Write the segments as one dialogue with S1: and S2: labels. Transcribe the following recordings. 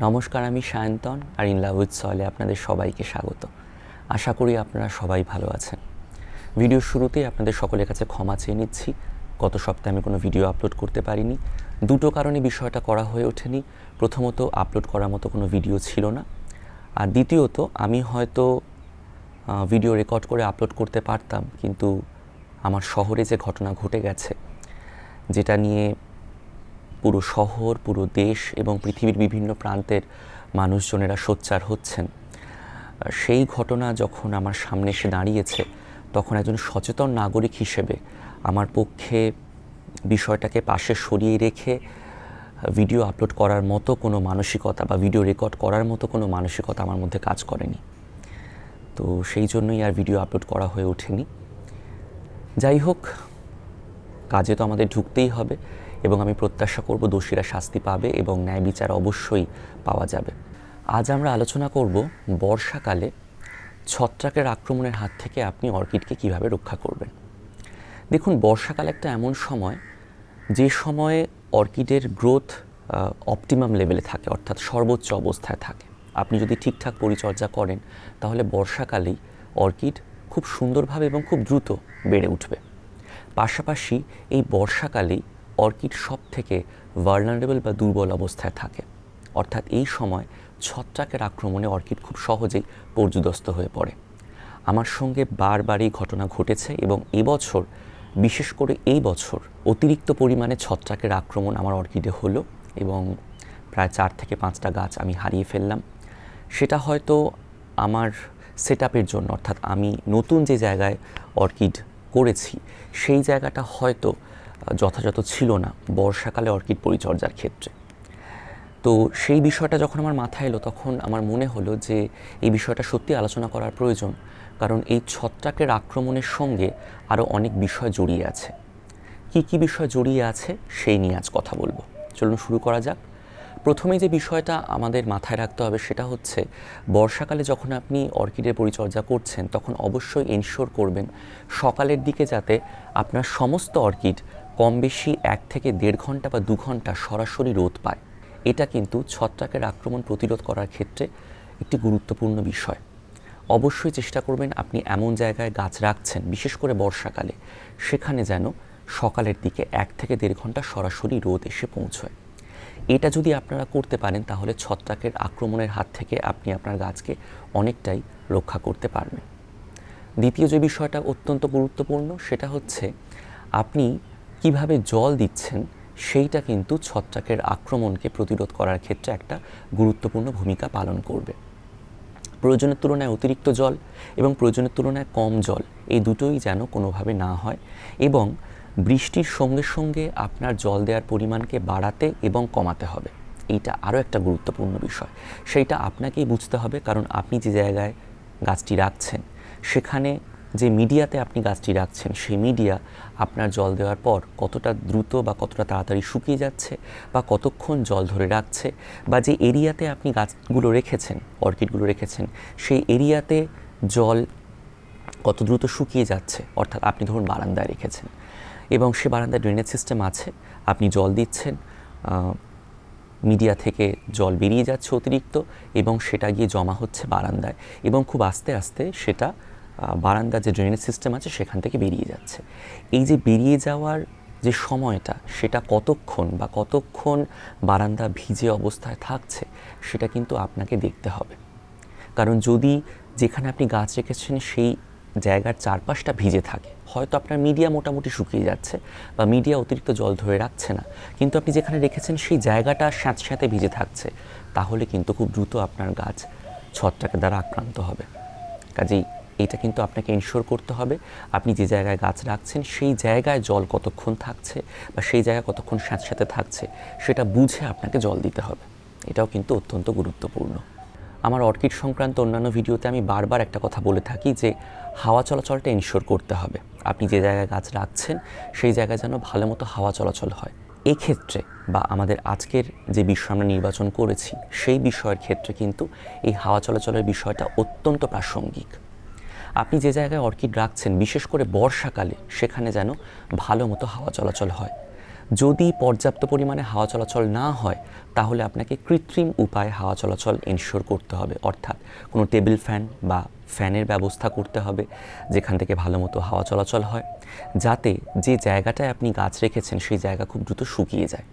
S1: নমস্কার, আমি সায়ন্তন আর ইন লাভ উইথ সয়েলে আপনাদের সবাইকে স্বাগত। আশা করি আপনারা সবাই ভালো আছেন। ভিডিওর শুরুতেই আপনাদের সকলের কাছে ক্ষমা চেয়ে নিচ্ছি। গত সপ্তাহে আমি কোনো ভিডিও আপলোড করতে পারিনি। দুটো কারণে বিষয়টা করা হয়ে ওঠেনি। প্রথমত, আপলোড করার মতো কোনো ভিডিও ছিল না। আর দ্বিতীয়ত, আমি হয়তো ভিডিও রেকর্ড করে আপলোড করতে পারতাম, কিন্তু আমার শহরে যে ঘটনা ঘটে গেছে, যেটা নিয়ে পুরো শহর, পুরো দেশ এবং পৃথিবীর বিভিন্ন প্রান্তের মানুষজনেরা সোচ্চার হচ্ছেন। সেই ঘটনা যখন আমার সামনে এসে দাঁড়িয়েছে, তখন একজন সচেতন নাগরিক হিসেবে আমার পক্ষে বিষয়টাকে পাশে সরিয়ে রেখে, ভিডিও আপলোড করার মতো কোনো মানসিকতা বা ভিডিও রেকর্ড করার মতো কোনো মানসিকতা আমার মধ্যে কাজ করেনি। তো সেই জন্যই আর ভিডিও আপলোড করা হয়ে ওঠেনি। যাই হোক, কাজে তো আমাদের ঢুকতেই হবে। এবং আমি প্রত্যাশা করব দোষীরা শাস্তি পাবে এবং ন্যায় বিচার অবশ্যই পাওয়া যাবে। আজ আমরা আলোচনা করব বর্ষাকালে ছত্রাকের আক্রমণের হাত থেকে আপনি অর্কিডকে কীভাবে রক্ষা করবেন। দেখুন, বর্ষাকাল একটা এমন সময়, যে সময়ে অর্কিডের গ্রোথ অপটিমাম লেভেলে থাকে, অর্থাৎ সর্বোচ্চ অবস্থায় থাকে। আপনি যদি ঠিকঠাক পরিচর্যা করেন, তাহলে বর্ষাকালেই অর্কিড খুব সুন্দরভাবে এবং খুব দ্রুত বেড়ে উঠবে। পাশাপাশি এই বর্ষাকালেই অর্কিড সব থেকে ভার্নারেবল বা দুর্বল অবস্থায় থাকে। অর্থাৎ এই সময় ছত্রাকের আক্রমণে অর্কিড খুব সহজেই পর্যুদস্ত হয়ে পড়ে। আমার সঙ্গে বারবার এই ঘটনা ঘটেছে এবং এবছর, বিশেষ করে এই বছর, অতিরিক্ত পরিমাণে ছত্রাকের আক্রমণ আমার অর্কিডে হলো এবং প্রায় চার থেকে পাঁচটা গাছ আমি হারিয়ে ফেললাম। সেটা হয়তো আমার সেট জন্য, অর্থাৎ আমি নতুন যে জায়গায় অর্কিড করেছি, সেই জায়গাটা হয়তো যথাযথ ছিল না বর্ষাকালে অর্কিড পরিচর্যার ক্ষেত্রে। তো সেই বিষয়টা যখন আমার মাথায় এলো, তখন আমার মনে হলো যে এই বিষয়টা সত্যি আলোচনা করার প্রয়োজন, কারণ এই ছত্রাকের আক্রমণের সঙ্গে আরও অনেক বিষয় জড়িয়ে আছে। কি কি বিষয় জড়িয়ে আছে, সেই নিয়ে আজ কথা বলব। চলুন শুরু করা যাক। প্রথমেই যে বিষয়টা আমাদের মাথায় রাখতে হবে সেটা হচ্ছে, বর্ষাকালে যখন আপনি অর্কিডের পরিচর্যা করছেন, তখন অবশ্যই এনশোর করবেন সকালের দিকে যাতে আপনার সমস্ত অর্কিড কম বেশি এক থেকে দেড় ঘণ্টা বা দু ঘণ্টা সরাসরি রোদ পায়। এটা কিন্তু ছত্রাকের আক্রমণ প্রতিরোধ করার ক্ষেত্রে একটি গুরুত্বপূর্ণ বিষয়। অবশ্যই চেষ্টা করবেন আপনি এমন জায়গায় গাছ রাখছেন, বিশেষ করে বর্ষাকালে, সেখানে যেন সকালের দিকে এক থেকে দেড় ঘণ্টা সরাসরি রোদ এসে পৌঁছয়। এটা যদি আপনারা করতে পারেন, তাহলে ছত্রাকের আক্রমণের হাত থেকে আপনি আপনার গাছকে অনেকটাই রক্ষা করতে পারবেন। দ্বিতীয় যে বিষয়টা অত্যন্ত গুরুত্বপূর্ণ, সেটা হচ্ছে আপনি কীভাবে জল দিচ্ছেন, সেইটা কিন্তু ছত্রাকের আক্রমণকে প্রতিরোধ করার ক্ষেত্রে একটা গুরুত্বপূর্ণ ভূমিকা পালন করবে। প্রয়োজনের তুলনায় অতিরিক্ত জল এবং প্রয়োজনের তুলনায় কম জল, এই দুটোই যেন কোনোভাবে না হয় এবং বৃষ্টির সঙ্গে সঙ্গে আপনার জল দেওয়ার পরিমাণকে বাড়াতে এবং কমাতে হবে। এইটা আরও একটা গুরুত্বপূর্ণ বিষয়। সেইটা আপনাকেই বুঝতে হবে, কারণ আপনি যে জায়গায় গাছটি রাখছেন, সেখানে যে মিডিয়াতে আপনি গাছটি রাখছেন, সেই মিডিয়া আপনার জল দেওয়ার পর কতটা দ্রুত বা কতটা তাড়াতাড়ি শুকিয়ে যাচ্ছে বা কতক্ষণ জল ধরে রাখছে বা যে এরিয়াতে আপনি গাছগুলো রেখেছেন, অর্কিডগুলো রেখেছেন, সেই এরিয়াতে জল কত দ্রুত শুকিয়ে যাচ্ছে, অর্থাৎ আপনি ধরুন বারান্দায় রেখেছেন। এবং সে বারান্দায় ড্রেনেজ সিস্টেম আছে। আপনি জল দিচ্ছেন মিডিয়া থেকে জল বেরিয়ে যাচ্ছে অতিরিক্ত এবং সেটা গিয়ে জমা হচ্ছে বারান্দায় এবং খুব আস্তে আস্তে সেটা বারান্দার যে ড্রেনেজ সিস্টেম আছে সেখান থেকে বেরিয়ে যাচ্ছে। এই যে বেরিয়ে যাওয়ার যে সময়টা, সেটা কতক্ষণ বা কতক্ষণ বারান্দা ভিজে অবস্থায় থাকছে, সেটা কিন্তু আপনাকে দেখতে হবে। কারণ যদি যেখানে আপনি গাছ রেখেছেন, সেই জায়গার চারপাশটা ভিজে থাকে। হয়তো আপনার মিডিয়া মোটামুটি শুকিয়ে যাচ্ছে বা মিডিয়া অতিরিক্ত জল ধরে রাখছে না। কিন্তু আপনি যেখানে রেখেছেন সেই জায়গাটা স্যাঁত স্যাঁতে ভিজে থাকছে। তাহলে কিন্তু খুব দ্রুত আপনার গাছ ছত্রাকের দ্বারা আক্রান্ত হবে। কাজেই এটা কিন্তু আপনাকে ইনশোর করতে হবে, আপনি যে জায়গায় গাছ রাখছেন সেই জায়গায় জল কতক্ষণ থাকছে বা সেই জায়গায় কতক্ষণ স্যাঁতস্যাঁতে থাকছে সেটা বুঝে আপনাকে জল দিতে হবে। এটাও কিন্তু অত্যন্ত গুরুত্বপূর্ণ। আমার অর্কিড সংক্রান্ত অন্যান্য ভিডিওতে আমি বারবার একটা কথা বলে থাকি যে হাওয়া চলাচলটা ইনশোর করতে হবে। আপনি যে জায়গায় গাছ রাখছেন, সেই জায়গায় যেন ভালো মতো হাওয়া চলাচল হয়। এই ক্ষেত্রে বা আমাদের আজকের যে বিষয় আমরা নির্বাচন করেছি, সেই বিষয়ের ক্ষেত্রে কিন্তু এই হাওয়া চলাচলের বিষয়টা অত্যন্ত প্রাসঙ্গিক। আপনি যে জায়গায় অর্কিড রাখছেন, বিশেষ করে বর্ষাকালে, সেখানে যেন ভালো মতো হাওয়া চলাচল হয়। যদি পর্যাপ্ত পরিমাণে হাওয়া চলাচল না হয়, তাহলে আপনাকে কৃত্রিম উপায়ে হাওয়া চলাচল এনশিওর করতে হবে। অর্থাৎ কোনো টেবিল ফ্যান বা ফ্যানের ব্যবস্থা করতে হবে, যেখান থেকে ভালো মতো হাওয়া চলাচল হয়, যাতে যে জায়গাটায় আপনি গাছ রেখেছেন, সেই জায়গা খুব দ্রুত শুকিয়ে যায়।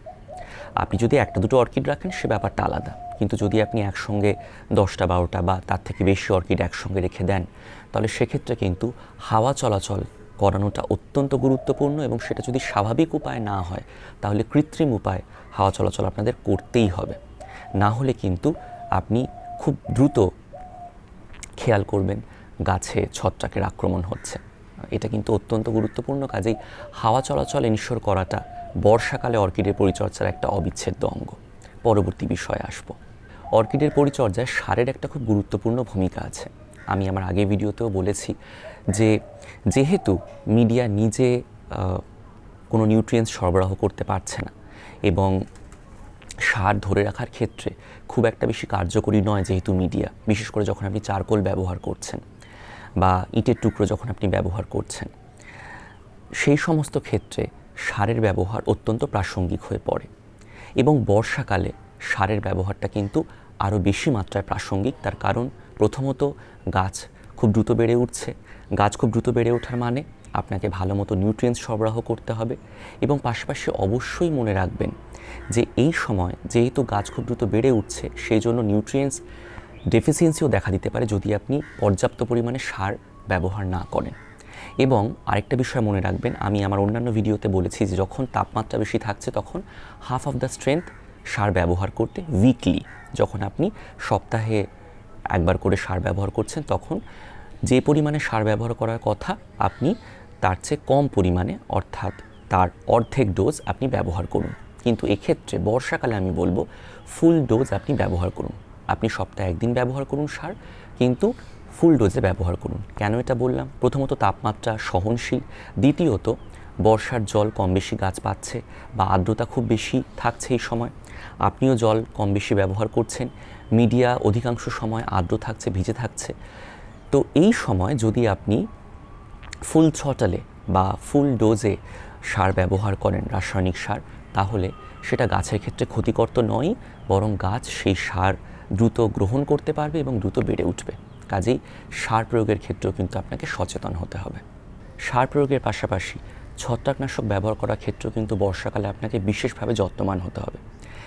S1: আপনি যদি একটা দুটো অর্কিড রাখেন, সে ব্যাপারটা আলাদা। কিন্তু যদি আপনি একসঙ্গে দশটা, বারোটা বা তার থেকে বেশি অর্কিড একসঙ্গে রেখে দেন, তাহলে সেক্ষেত্রে কিন্তু হাওয়া চলাচল করানোটা অত্যন্ত গুরুত্বপূর্ণ এবং সেটা যদি স্বাভাবিক উপায় না হয়, তাহলে কৃত্রিম উপায় হাওয়া চলাচল আপনাদের করতেই হবে। না হলে কিন্তু আপনি খুব দ্রুত খেয়াল করবেন গাছে ছত্রাকের আক্রমণ হচ্ছে। এটা কিন্তু অত্যন্ত গুরুত্বপূর্ণ কাজেই হাওয়া চলাচল এনশোর করাটা বর্ষাকালে অর্কিডের পরিচর্যার একটা অবিচ্ছেদ্য অঙ্গ। পরবর্তী বিষয়ে আসব। অর্কিডের পরিচর্যায় সারের একটা খুব গুরুত্বপূর্ণ ভূমিকা আছে। আমি আমার আগে ভিডিওতেও বলেছি যে যেহেতু মিডিয়া নিজে কোনো নিউট্রিয়েন্টস সরবরাহ করতে পারছে না এবং সার ধরে রাখার ক্ষেত্রে খুব একটা বেশি কার্যকরী নয় যেহেতু মিডিয়া, বিশেষ করে যখন আপনি চারকোল ব্যবহার করছেন বা ইটের টুকরো যখন আপনি ব্যবহার করছেন, সেই সমস্ত ক্ষেত্রে সারের ব্যবহার অত্যন্ত প্রাসঙ্গিক হয়ে পড়ে এবং বর্ষাকালে সারের ব্যবহারটা কিন্তু আরও বেশি মাত্রায় প্রাসঙ্গিক, তার কারণ প্রথমত গাছ খুব দ্রুত বেড়ে উঠছে। গাছ খুব দ্রুত বেড়ে ওঠার মানে আপনাকে ভালো মতো নিউট্রিয়েন্টস সরবরাহ করতে হবে এবং পাশাপাশি অবশ্যই মনে রাখবেন যে এই সময় যেহেতু গাছ খুব দ্রুত বেড়ে উঠছে সেই জন্য নিউট্রিয়েন্টস ডেফিসিয়েন্সিও দেখা দিতে পারে যদি আপনি পর্যাপ্ত পরিমাণে সার ব্যবহার না করেন। এবং আরেকটা বিষয় মনে রাখবেন, আমি আমার অন্যান্য ভিডিওতে বলেছি যে যখন তাপমাত্রা বেশি থাকছে তখন হাফ অফ দ্য স্ট্রেংথ সার ব্যবহার করতে উইকলি যখন আপনি সপ্তাহে একবার করে সার ব্যবহার করছেন, তখন যে পরিমাণে সার ব্যবহার করার কথা আপনি, তার চেয়ে কম পরিমাণে, অর্থাৎ তার অর্ধেক ডোজ আপনি ব্যবহার করুন। কিন্তু এক্ষেত্রে বর্ষাকালে আমি বলব ফুল ডোজ আপনি ব্যবহার করুন। আপনি সপ্তাহে একদিন ব্যবহার করুন সার, কিন্তু ফুল ডোজে ব্যবহার করুন। কেন এটা বললাম? প্রথমত তাপমাত্রা সহনশীল, দ্বিতীয়ত বর্ষার জল কম বেশি গাছ পাচ্ছে, বা আর্দ্রতা খুব বেশি থাকছে এই সময়। আপনিও জল কম বেশি ব্যবহার করছেন মিডিয়া অধিকাংশ সময় আর্দ্র থাকছে, ভিজে থাকছে। তো এই সময় যদি আপনি ফুল ছটালে বা ফুল ডোজে সার ব্যবহার করেন, রাসায়নিক সার, তাহলে সেটা গাছের ক্ষেত্রে ক্ষতিকর তো নয় বরং গাছ সেই সার দ্রুত গ্রহণ করতে পারবে এবং দ্রুত বেড়ে উঠবে। কাজেই সার প্রয়োগের ক্ষেত্রেও কিন্তু আপনাকে সচেতন হতে হবে। সার প্রয়োগের পাশাপাশি ছত্রাকনাশক ব্যবহার করার ক্ষেত্রেও কিন্তু বর্ষাকালে আপনাকে বিশেষভাবে যত্নবান হতে হবে।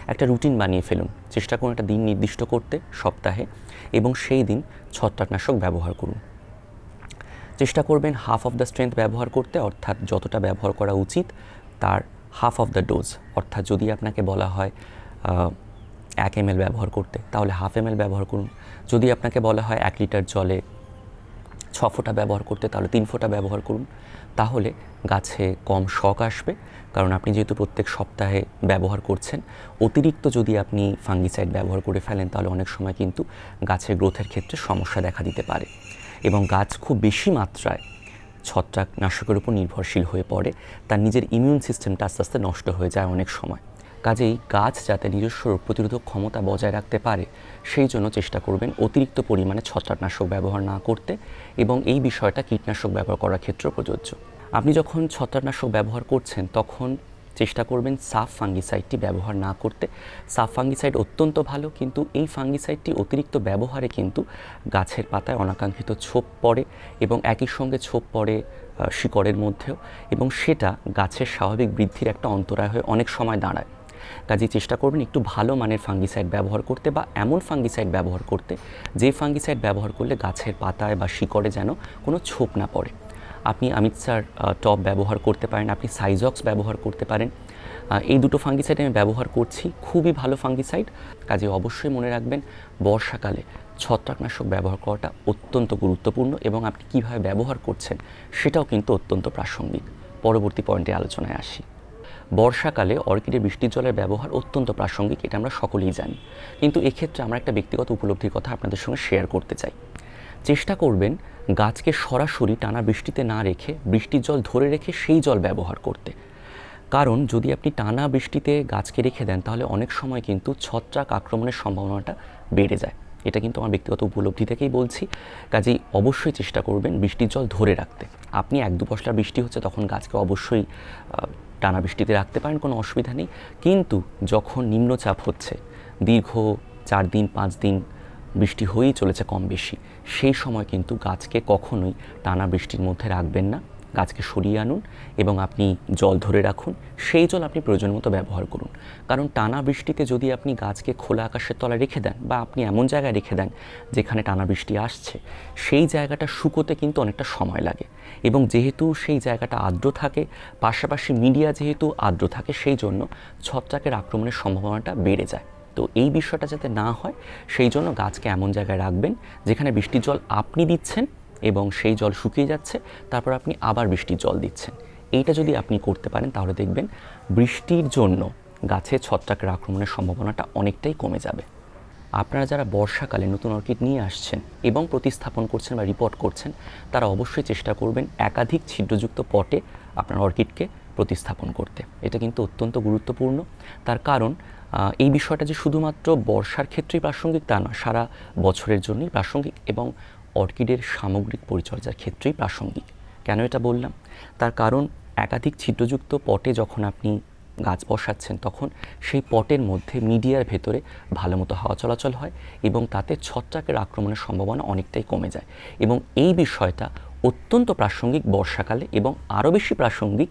S1: একটা রুটিন বানিয়ে ফেলুন। চেষ্টা করুন একটা দিন নির্দিষ্ট করতে, সপ্তাহে, এবং সেই দিন ছত্রাকনাশক ব্যবহার করুন। চেষ্টা করবেন হাফ অফ দ্য স্ট্রেংথ ব্যবহার করতে, অর্থাৎ যতটা ব্যবহার করা উচিত তার হাফ অফ দ্য ডোজ অর্থাৎ যদি আপনাকে বলা হয় এক এম ব্যবহার করতে, তাহলে হাফ এম ব্যবহার করুন। যদি আপনাকে বলা হয় এক লিটার জলে ছ ফোঁটা ব্যবহার করতে তাহলে তিন ফোঁটা ব্যবহার করুন। তাহলে গাছে কম শক আসবে, কারণ আপনি যেহেতু প্রত্যেক সপ্তাহে ব্যবহার করছেন, অতিরিক্ত যদি আপনি ফাঙ্গিসাইড ব্যবহার করে ফেলেন, তাহলে অনেক সময় কিন্তু গাছের গ্রোথের ক্ষেত্রে সমস্যা দেখা দিতে পারে। এবং গাছ খুব বেশি মাত্রায় ছত্রাকনাশকের উপর নির্ভরশীল হয়ে পড়ে, তার নিজের ইমিউন সিস্টেমটা আস্তে আস্তে নষ্ট হয়ে যায় অনেক সময়। কাজেই গাছ যাতে নিজস্ব রোগ প্রতিরোধক ক্ষমতা বজায় রাখতে পারে, সেই জন্য চেষ্টা করবেন অতিরিক্ত পরিমাণে ছত্রাকনাশক ব্যবহার না করতে এবং এই বিষয়টা কীটনাশক ব্যবহার করার ক্ষেত্রে প্রযোজ্য। আপনি যখন ছত্রাকনাশক ব্যবহার করছেন, তখন চেষ্টা করবেন সাফ ফাঙ্গিসাইডটি ব্যবহার না করতে। সাফ ফাঙ্গিসাইড অত্যন্ত ভালো, কিন্তু এই ফাঙ্গিসাইডটি অতিরিক্ত ব্যবহারে কিন্তু গাছের পাতায় অনাকাঙ্ক্ষিত ছোপ পড়ে এবং একই সঙ্গে ছোপ পড়ে শিকড়ের মধ্যেও এবং সেটা গাছের স্বাভাবিক বৃদ্ধির একটা অন্তরায় হয়ে অনেক সময় দাঁড়ায়। কাজেই চেষ্টা করবেন একটু ভালো মানের ফাঙ্গিসাইড ব্যবহার করতে বা এমন ফাঙ্গিসাইড ব্যবহার করতে, যে ফাঙ্গিসাইড ব্যবহার করলে গাছের পাতায় বা শিকড়ে যেন কোনো ছোপ না পড়ে। আপনি অমিত স্যার টপ ব্যবহার করতে পারেন, আপনি সাইজক্স ব্যবহার করতে পারেন। এই দুটো ফাঙ্গিসাইড আমি ব্যবহার করছি, খুবই ভালো ফাঙ্গিসাইড কাজে অবশ্যই মনে রাখবেন, বর্ষাকালে ছত্রাকনাশক ব্যবহার করাটা অত্যন্ত গুরুত্বপূর্ণ এবং আপনি কীভাবে ব্যবহার করছেন সেটাও কিন্তু অত্যন্ত প্রাসঙ্গিক। পরবর্তী পয়েন্টে আলোচনায় আসি। বর্ষাকালে অর্কিডে বৃষ্টির জলের ব্যবহার অত্যন্ত প্রাসঙ্গিক, এটা আমরা সকলেই জানি। কিন্তু এক্ষেত্রে আমরা একটা ব্যক্তিগত উপলব্ধির কথা আপনাদের সঙ্গে শেয়ার করতে চাই। চেষ্টা করবেন গাছকে সরাসরি টানা বৃষ্টিতে না রেখে, বৃষ্টির জল ধরে রেখে সেই জল ব্যবহার করতে। কারণ যদি আপনি টানা বৃষ্টিতে গাছকে রেখে দেন, তাহলে অনেক সময় কিন্তু ছত্রাক আক্রমণের সম্ভাবনাটা বেড়ে যায়। এটা কিন্তু আমার ব্যক্তিগত উপলব্ধি থেকেই বলছি। কাজেই অবশ্যই চেষ্টা করবেন বৃষ্টির জল ধরে রাখতে। আপনি এক দু পশলা বৃষ্টি হচ্ছে, তখন গাছকে অবশ্যই টানা বৃষ্টিতে রাখতে পারেন, কোনো অসুবিধা নেই। কিন্তু যখন নিম্নচাপ হচ্ছে, দীর্ঘ চার দিন, পাঁচ দিন বৃষ্টি হয়েই চলেছে কম বেশি, সেই সময় কিন্তু গাছকে কখনোই টানা বৃষ্টির মধ্যে রাখবেন না। গাছকে সরিয়ে আনুন এবং আপনি জল ধরে রাখুন। সেই জল আপনি প্রয়োজন মতো ব্যবহার করুন। কারণ টানা বৃষ্টিতে যদি আপনি গাছকে খোলা আকাশের তলায় রেখে দেন বা আপনি এমন জায়গায় রেখে দেন যেখানে টানা বৃষ্টি আসছে, সেই জায়গাটা শুকোতে কিন্তু অনেকটা সময় লাগে। এবং যেহেতু সেই জায়গাটা আর্দ্র থাকে, পাশাপাশি মিডিয়া যেহেতু আর্দ্র থাকে, সেই জন্য ছত্রাকের আক্রমণের সম্ভাবনাটা বেড়ে যায়। তো এই বিষয়টা যাতে না হয়, সেই জন্য গাছকে এমন জায়গায় রাখবেন যেখানে বৃষ্টির জল আপনি দিচ্ছেন এবং সেই জল শুকিয়ে যাচ্ছে, তারপর আপনি আবার বৃষ্টির জল দিচ্ছেন। এইটা যদি আপনি করতে পারেন, তাহলে দেখবেন বৃষ্টির জন্য গাছে ছত্রাকের আক্রমণের সম্ভাবনাটা অনেকটাই কমে যাবে। আপনারা যারা বর্ষাকালে নতুন অর্কিড নিয়ে আসছেন এবং প্রতিস্থাপন করছেন বা রিপোর্ট করছেন, তারা অবশ্যই চেষ্টা করবেন একাধিক ছিদ্রযুক্ত পটে আপনার অর্কিডকে প্রতিস্থাপন করতে। এটা কিন্তু অত্যন্ত গুরুত্বপূর্ণ। তার কারণ এই বিষয়টা যে শুধুমাত্র বর্ষার ক্ষেত্রেই প্রাসঙ্গিক তা নয়, সারা বছরের জন্যই প্রাসঙ্গিক এবং অর্কিডের সামগ্রিক পরিচর্যার ক্ষেত্রেই প্রাসঙ্গিক। কেন এটা বললাম? তার কারণ একাধিক ছিদ্রযুক্ত পটে যখন আপনি গাছ বসাচ্ছেন, তখন সেই পটের মধ্যে মিডিয়ার ভেতরে ভালো মতো হাওয়া চলাচল হয় এবং তাতে ছত্রাকের আক্রমণের সম্ভাবনা অনেকটাই কমে যায়। এবং এই বিষয়টা অত্যন্ত প্রাসঙ্গিক বর্ষাকালে এবং আরও বেশি প্রাসঙ্গিক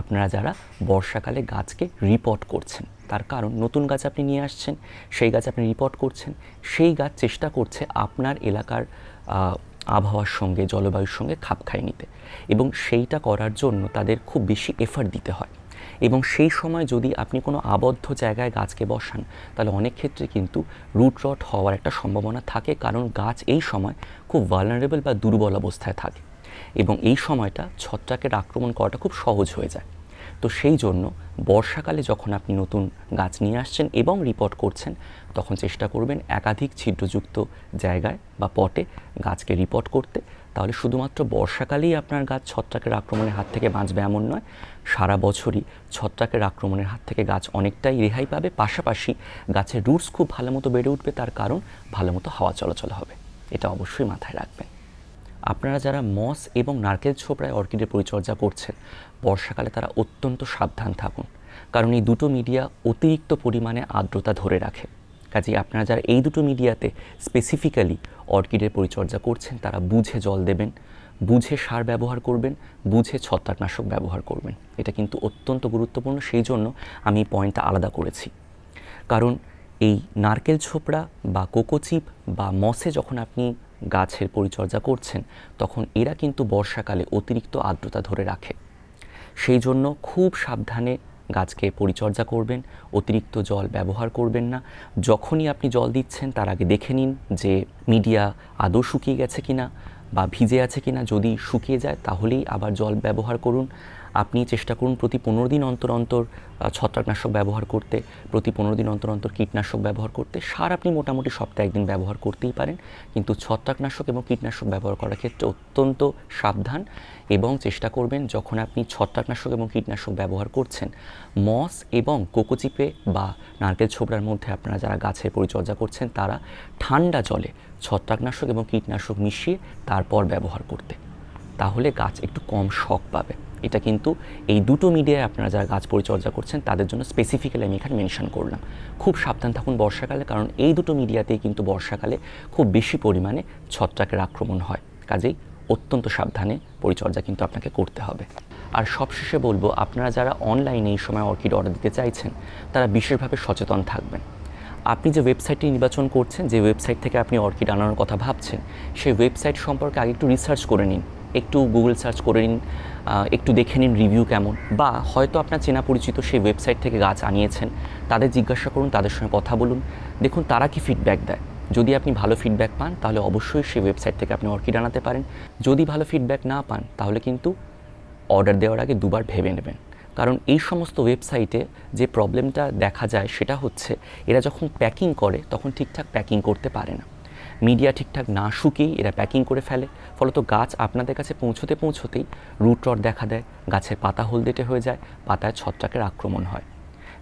S1: আপনারা যারা বর্ষাকালে গাছকে রিপোর্ট করছেন, তার কারণ নতুন গাছ আপনি নিয়ে আসছেন, সেই গাছ আপনি রিপোর্ট করছেন, সেই গাছ চেষ্টা করছে আপনার এলাকার আবহাওয়ার সঙ্গে, জলবায়ুর সঙ্গে খাপ খাইয়ে নিতে এবং সেইটা করার জন্য তাদের খুব বেশি এফার্ট দিতে হয়। এবং সেই সময় যদি আপনি কোনো আবদ্ধ জায়গায় গাছকে বসান, তাহলে অনেক ক্ষেত্রে কিন্তু রুট রট হওয়ার একটা সম্ভাবনা থাকে, কারণ গাছ এই সময় খুব ভালনারেবল বা দুর্বল অবস্থায় থাকে। এবং এই সময়টা ছত্রাকের আক্রমণ করাটা খুব সহজ হয়ে যায়। তো সেই জন্য বর্ষাকালে যখন আপনি নতুন গাছ নিয়ে আসছেন এবং রিপোর্ট করছেন, তখন চেষ্টা করবেন একাধিক ছিদ্রযুক্ত জায়গায় বা পটে গাছকে রিপোর্ট করতে। তাহলে শুধুমাত্র বর্ষাকালেই আপনার গাছ ছত্রাকের আক্রমণের হাত থেকে বাঁচবে এমন নয়, সারা বছরই ছত্রাকের আক্রমণের হাত থেকে গাছ অনেকটাই রেহাই পাবে। পাশাপাশি গাছের রুটস খুব ভালো মতো বেড়ে উঠবে, তার কারণ ভালো মতো হাওয়া চলাচল হবে। এটা অবশ্যই মাথায় রাখবেন। আপনারা যারা মস এবং নারকেল ছোবড়ায় অর্কিডের পরিচর্যা করছেন, বর্ষাকালে তারা অত্যন্ত সাবধান থাকুন। কারণ এই দুটো মিডিয়া অতিরিক্ত পরিমাণে আর্দ্রতা ধরে রাখে। কাজেই আপনারা যারা এই দুটো মিডিয়াতে স্পেসিফিক্যালি অর্কিডের পরিচর্যা করছেন, তারা বুঝে জল দেবেন, বুঝে সার ব্যবহার করবেন, বুঝে ছত্রাকনাশক ব্যবহার করবেন। এটা কিন্তু অত্যন্ত গুরুত্বপূর্ণ, সেই জন্য আমি এই পয়েন্টটা আলাদা করেছি। কারণ এই নারকেল ছোপড়া বা কোকোচিপ বা মসে যখন আপনি গাছের পরিচর্যা করছেন, তখন এরা কিন্তু বর্ষাকালে অতিরিক্ত আর্দ্রতা ধরে রাখে। সেই জন্য খুব সাবধানে গাছকে পরিচর্যা করবেন, অতিরিক্ত জল ব্যবহার করবেন না। যখনই আপনি জল দিচ্ছেন, তার আগে দেখে নিন যে মিডিয়া আদৌ শুকিয়ে গেছে কিনা বা ভিজে আছে কিনা। যদি শুকিয়ে যায়, তাহলেই আবার জল ব্যবহার করুন। আপনি চেষ্টা করুন প্রতি পনেরো দিন অন্তর অন্তর ছত্রাকনাশক ব্যবহার করতে, প্রতি পনেরো দিন অন্তর অন্তর কীটনাশক ব্যবহার করতে। সার আপনি মোটামুটি সপ্তাহে একদিন ব্যবহার করতেই পারেন, কিন্তু ছত্রাকনাশক এবং কীটনাশক ব্যবহার করার ক্ষেত্রে অত্যন্ত সাবধান এবং চেষ্টা করবেন যখন আপনি ছত্রাকনাশক এবং কীটনাশক ব্যবহার করছেন, মস এবং কোকোচিপে বা নারকেল ছোবড়ার মধ্যে আপনারা যারা গাছের পরিচর্যা করছেন, তারা ঠান্ডা জলে ছত্রাকনাশক এবং কীটনাশক মিশিয়ে তারপর ব্যবহার করতে। তাহলে গাছ একটু কম শখ পাবে। এটা কিন্তু এই দুটো মিডিয়ায় আপনারা যারা গাছ পরিচর্যা করছেন, তাদের জন্য স্পেসিফিক্যালি আমি এখানে মেনশন করলাম। খুব সাবধান থাকুন বর্ষাকালে, কারণ এই দুটো মিডিয়াতেই কিন্তু বর্ষাকালে খুব বেশি পরিমাণে ছত্রাকের আক্রমণ হয়। কাজেই অত্যন্ত সাবধানে পরিচর্যা কিন্তু আপনাকে করতে হবে। আর সবশেষে বলব, আপনারা যারা অনলাইনে এই সময় অর্কিড অর্ডার দিতে চাইছেন, তারা বিশেষভাবে সচেতন থাকবেন। আপনি যে ওয়েবসাইটটি নির্বাচন করছেন, যে ওয়েবসাইট থেকে আপনি অর্কিড আনানোর কথা ভাবছেন, সেই ওয়েবসাইট সম্পর্কে আগে একটু রিসার্চ করে নিন। একটু গুগল সার্চ করে নিন। একটু দেখে নিন রিভিউ কেমন। বা হয়তো আপনার চেনা পরিচিত সেই ওয়েবসাইট থেকে গাছ আনিয়েছেন, তাদের জিজ্ঞাসা করুন, তাদের সঙ্গে কথা বলুন। দেখুন তারা কি ফিডব্যাক দেয়। যদি আপনি ভালো ফিডব্যাক পান, তাহলে অবশ্যই সেই ওয়েবসাইট থেকে আপনি অর্কিড আনাতে পারেন। যদি ভালো ফিডব্যাক না পান, তাহলে কিন্তু অর্ডার দেওয়ার আগে দুবার ভেবে নেবেন। কারণ এই সমস্ত ওয়েবসাইটে যে প্রবলেমটা দেখা যায়, সেটা হচ্ছে এরা যখন প্যাকিং করে, তখন ঠিকঠাক প্যাকিং করতে পারে না। মিডিয়া ঠিকঠাক না শুকিয়েই এরা প্যাকিং করে ফেলে। ফলত গাছ আপনাদের কাছে পৌঁছতে পৌঁছতেই রুট রট দেখা দেয় গাছের পাতা হলদেটে হয়ে যায়, পাতায় ছত্রাকের আক্রমণ হয়।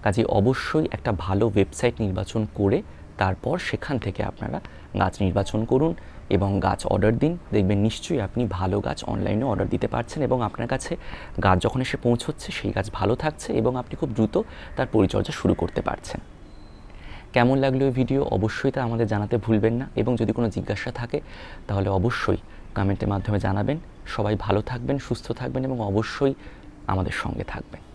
S1: কাজে অবশ্যই একটা ভালো ওয়েবসাইট নির্বাচন করে তারপর সেখান থেকে আপনারা গাছ নির্বাচন করুন এবং গাছ অর্ডার দিন। দেখবেন নিশ্চয়ই আপনি ভালো গাছ অনলাইনে অর্ডার দিতে পারছেন এবং আপনার কাছে গাছ যখন এসে পৌঁছচ্ছে, সেই গাছ ভালো থাকছে এবং আপনি খুব দ্রুত তার পরিচর্যা শুরু করতে পারছেন। কেমন লাগল ভিডিও অবশ্যই তা আমাদের জানাতে ভুলবেন না। এবং যদি কোনো জিজ্ঞাসা থাকে, তাহলে অবশ্যই কমেন্টের মাধ্যমে জানাবেন। সবাই ভালো থাকবেন, সুস্থ থাকবেন এবং অবশ্যই আমাদের সঙ্গে থাকবেন।